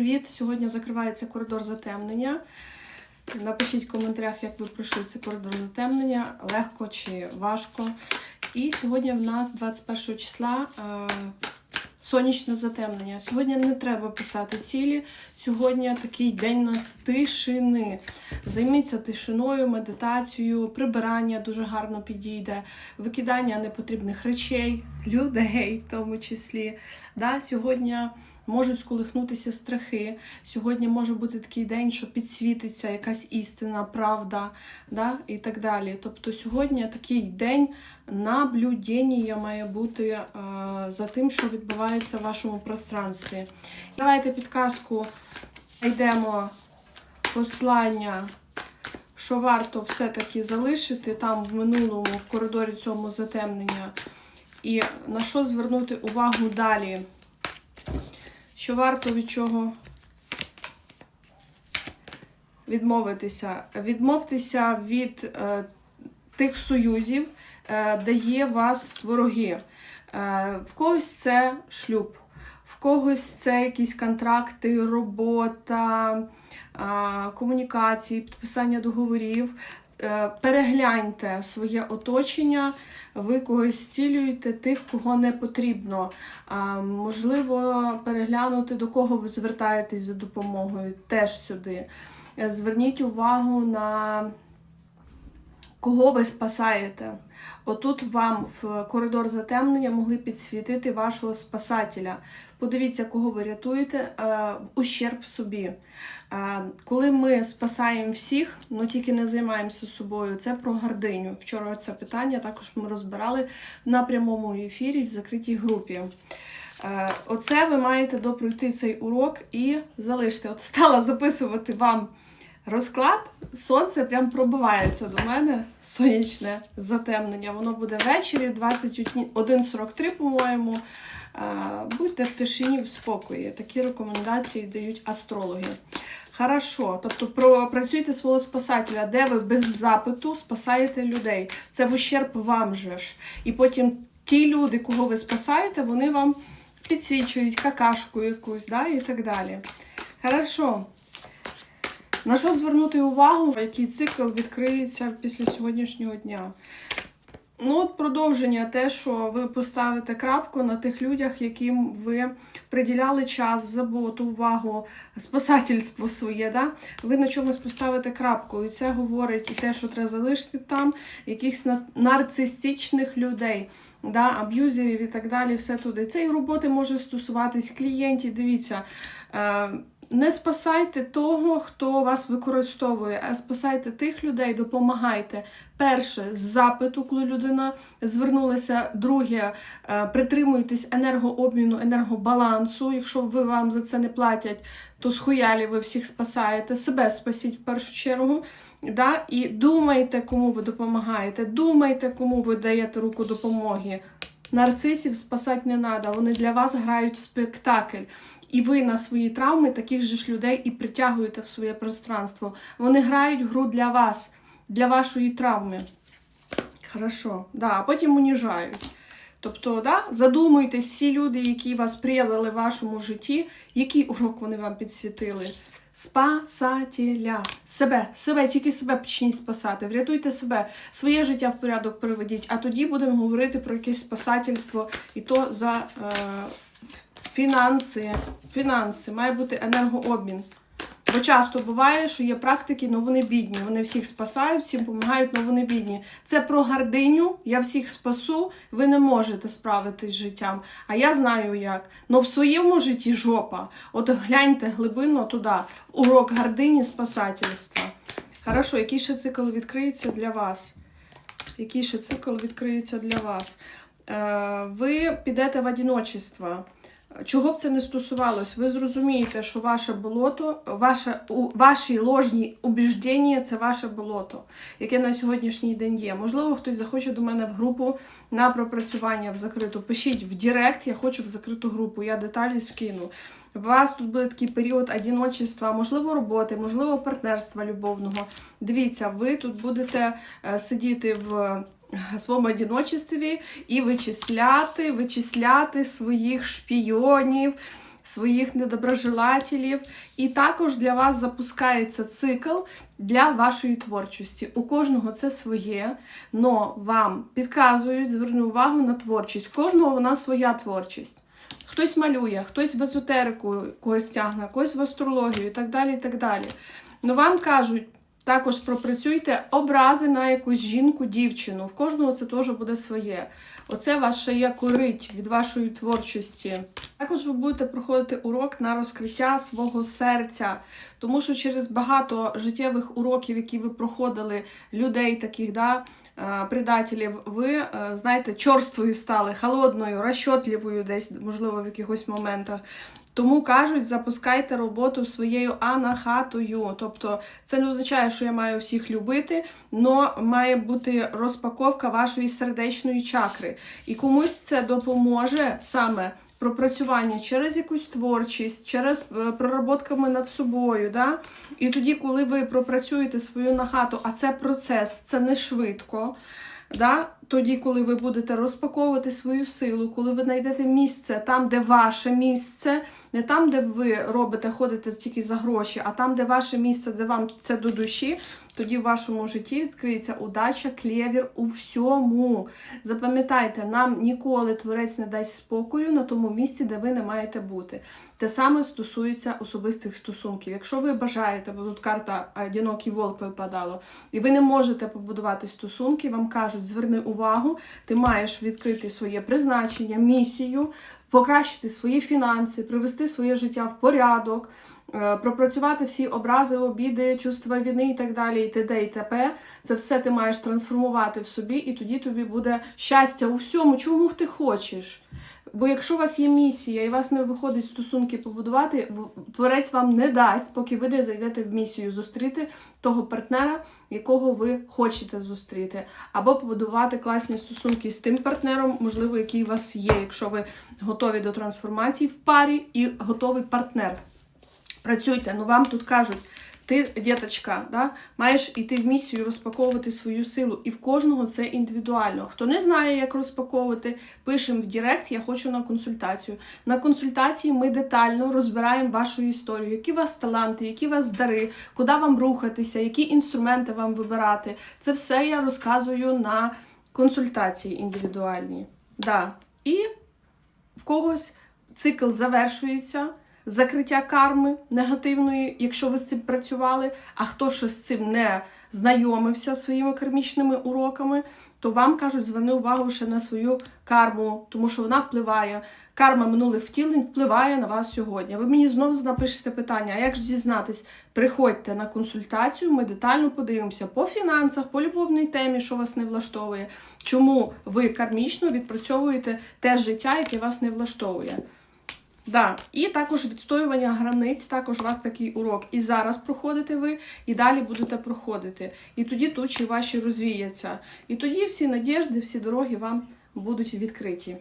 привіт! Сьогодні закривається коридор затемнення. Напишіть в коментарях, як ви пройшли цей коридор затемнення, легко чи важко. І сьогодні в нас 21 числа е, сонячне затемнення. Сьогодні не треба писати цілі. Сьогодні такий день у нас тишини. Займіться тишиною, медитацією, прибирання дуже гарно підійде, викидання непотрібних речей, людей в тому числі. Да, Сьогодні можуть сколихнутися страхи. Сьогодні може бути такий день, що підсвітиться якась істина, правда, да, і так далі. Тобто сьогодні такий день наблюдення має бути е, за тим, що відбувається в вашому пространстві. Давайте підказку йдемо послання. Що варто все-таки залишити там в минулому, в коридорі цьому затемнення, і на що звернути увагу далі? Що варто від чого відмовитися? Відмовтеся від е, тих союзів, е, де є вас вороги. Е, в когось це шлюб, в когось це якісь контракти, робота, комунікації, підписання договорів. Е, Перегляньте своє оточення, ви когось зцілюєте тих, кого не потрібно. Можливо, переглянути, до кого ви звертаєтесь за допомогою, теж сюди. Е, Зверніть увагу на кого ви спасаєте. Отут вам в коридор затемнення могли підсвітити вашого спасателя. Подивіться, кого ви рятуєте е, в ущерб собі. Е, Коли ми спасаємо всіх, ну тільки не займаємося собою, це про гординю. Вчора це питання також ми розбирали на прямому ефірі в закритій групі. Е, Оце ви маєте допройти цей урок і залишити. От стала записувати вам розклад. Сонце прям пробивається до мене. Сонячне затемнення. Воно буде ввечері 21.43, по-моєму. Будьте в тишині, в спокої. Такі рекомендації дають астрологи. Хорошо, тобто пропрацюйте свого спасателя, де ви без запиту спасаєте людей. Це в ущерб вам же ж. І потім ті люди, кого ви спасаєте, вони вам підсвічують какашку якусь, да, і так далі. Хорошо. На що звернути увагу, який цикл відкриється після сьогоднішнього дня? Ну, от продовження те, що ви поставите крапку на тих людях, яким ви приділяли час, заботу, увагу, спасательство своє. Да? Ви на чомусь поставите крапку. І це говорить і те, що треба залишити там якихось нарцистичних людей, да? аб'юзерів і так далі. Все туди. Цієї роботи може стосуватись клієнтів. Дивіться. Е- не спасайте того, хто вас використовує, а спасайте тих людей, допомагайте. Перше, з запиту, коли людина звернулася. Друге, е, притримуйтесь енергообміну, енергобалансу. Якщо ви вам за це не платять, то схуялі ви всіх спасаєте. Себе спасіть в першу чергу. Да? І думайте, кому ви допомагаєте. Думайте, кому ви даєте руку допомоги. Нарцисів спасати не треба, вони для вас грають спектакль. І ви на свої травми таких же ж людей і притягуєте в своє пространство. Вони грають гру для вас, для вашої травми. Хорошо, да, а потім уніжають. Тобто, да, задумуйтесь, всі люди, які вас предали в вашому житті, який урок вони вам підсвітили. Спасателя. Себе, себе, тільки себе почніть спасати. Врятуйте себе, своє життя в порядок приведіть, а тоді будемо говорити про якесь спасательство і то за е, фінанси. Фінанси, має бути енергообмін. Бо часто буває, що є практики, але вони бідні. Вони всіх спасають, всім допомагають, але вони бідні. Це про гординю, я всіх спасу, ви не можете справитись з життям. А я знаю як. Но в своєму житті жопа. От гляньте глибинно туди. Урок гордині спасательства. Хорошо, який ще цикл відкриється для вас? Який ще цикл відкриється для вас? Е, ви підете в одиночество. Чого б це не стосувалось, ви зрозумієте, що ваше болото, ваше, у, ваші ложні убіждення це ваше болото, яке на сьогоднішній день є. Можливо, хтось захоче до мене в групу на пропрацювання в закриту. Пишіть в Директ, я хочу в закриту групу, я деталі скину. У вас тут буде такий період одиночества, можливо, роботи, можливо, партнерства любовного. Дивіться, ви тут будете е, сидіти в своєму одиночестві і вичисляти, вичисляти своїх шпійонів, своїх недоброжелателів. І також для вас запускається цикл для вашої творчості. У кожного це своє, но вам підказують, зверну увагу на творчість. В кожного вона своя творчість. Хтось малює, хтось в езотерику когось тягне, когось в астрологію і так далі. і так далі. Ну вам кажуть, також пропрацюйте образи на якусь жінку, дівчину. В кожного це теж буде своє. Оце ваше є корить від вашої творчості. Також ви будете проходити урок на розкриття свого серця, тому що через багато життєвих уроків, які ви проходили, людей таких, да, е, предателів, ви, е, знаєте, чорствою стали, холодною, розчотливою десь, можливо, в якихось моментах. Тому кажуть, запускайте роботу своєю анахатою. Тобто це не означає, що я маю всіх любити, але має бути розпаковка вашої сердечної чакри. І комусь це допоможе саме пропрацювання через якусь творчість, через е, проработками над собою. Да? І тоді, коли ви пропрацюєте свою нахату, а це процес, це не швидко. Да? Тоді, коли ви будете розпаковувати свою силу, коли ви знайдете місце там, де ваше місце, не там, де ви робите, ходите тільки за гроші, а там, де ваше місце, де вам це до душі, тоді в вашому житті відкриється удача, клєвір у всьому. Запам'ятайте, нам ніколи творець не дасть спокою на тому місці, де ви не маєте бути. Те саме стосується особистих стосунків. Якщо ви бажаєте, бо тут карта «Одинокий волк випадало, і ви не можете побудувати стосунки, вам кажуть, зверни увагу, ти маєш відкрити своє призначення, місію, покращити свої фінанси, привести своє життя в порядок, е, пропрацювати всі образи, обіди, чувства вини і так далі, і т.д. і т.п. Це все ти маєш трансформувати в собі, і тоді тобі буде щастя у всьому, чому ти хочеш. Бо якщо у вас є місія і вас не виходить стосунки побудувати, творець вам не дасть, поки ви не зайдете в місію зустріти того партнера, якого ви хочете зустріти, або побудувати класні стосунки з тим партнером, можливо, який у вас є, якщо ви готові до трансформації в парі і готовий партнер. Працюйте, ну вам тут кажуть. Ти, діточка, да, маєш іти в місію розпаковувати свою силу. І в кожного це індивідуально. Хто не знає, як розпаковувати, пишемо в Директ, я хочу на консультацію. На консультації ми детально розбираємо вашу історію, які у вас таланти, які у вас дари, куди вам рухатися, які інструменти вам вибирати. Це все я розказую на консультації індивідуальні. Да. І в когось цикл завершується, закриття карми негативної, якщо ви з цим працювали, а хто ще з цим не знайомився своїми кармічними уроками, то вам кажуть, зверни увагу ще на свою карму, тому що вона впливає. Карма минулих втілень впливає на вас сьогодні. Ви мені знову напишете питання, а як ж дізнатись? Приходьте на консультацію, ми детально подивимося по фінансах, по любовній темі, що вас не влаштовує, чому ви кармічно відпрацьовуєте те життя, яке вас не влаштовує. Да. І також відстоювання границь, також у вас такий урок. І зараз проходите ви, і далі будете проходити. І тоді тучі ваші розвіяться. І тоді всі надіжди, всі дороги вам будуть відкриті.